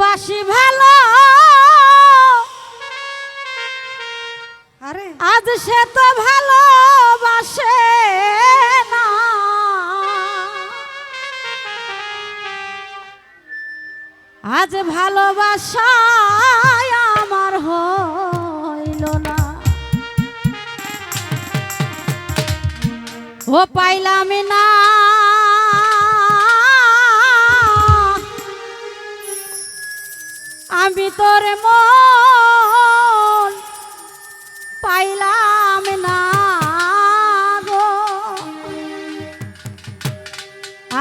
বাসি ভালো। আরে। আজ সে তো ভালোবাসে বাসে আজ ভালোবাসায় আমার হইল না। ও পাইলাম না তোর মন পাইলাম না গো।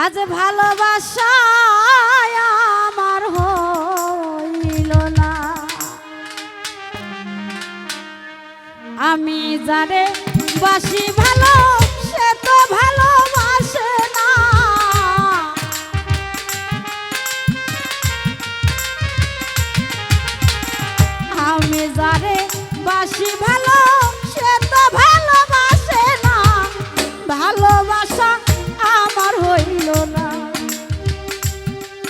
আজ ভালোবাসা আমার হইল না। আমি যারে বাসিব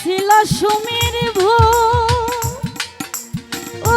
ছিল সুমির ভূ। ও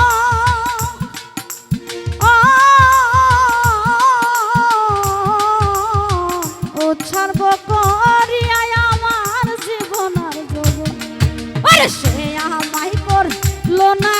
সে আমায় করল না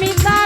me